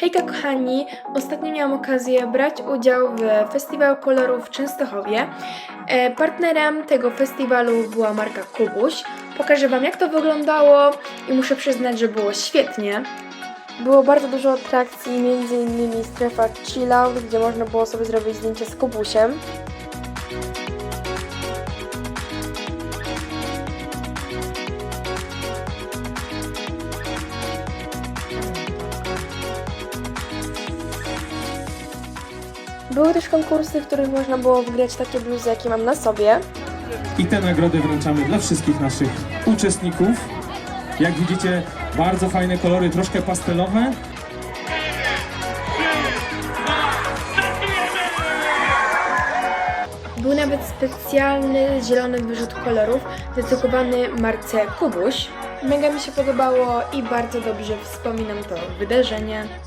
Hejka kochani, ostatnio miałam okazję brać udział w Festiwalu Kolorów w Częstochowie. E, Partnerem tego festiwalu była marka Kubuś. Pokażę Wam jak to wyglądało i muszę przyznać, że było świetnie. Było bardzo dużo atrakcji, m.in. strefa chill out, gdzie można było sobie zrobić zdjęcie z Kubusiem. Były też konkursy, w których można było wygrać takie bluzy, jakie mam na sobie. I te nagrody wręczamy dla wszystkich naszych uczestników. Jak widzicie, bardzo fajne kolory, troszkę pastelowe. Był nawet specjalny zielony wyrzut kolorów dedykowany marce Kubuś. Mega mi się podobało i bardzo dobrze wspominam to wydarzenie.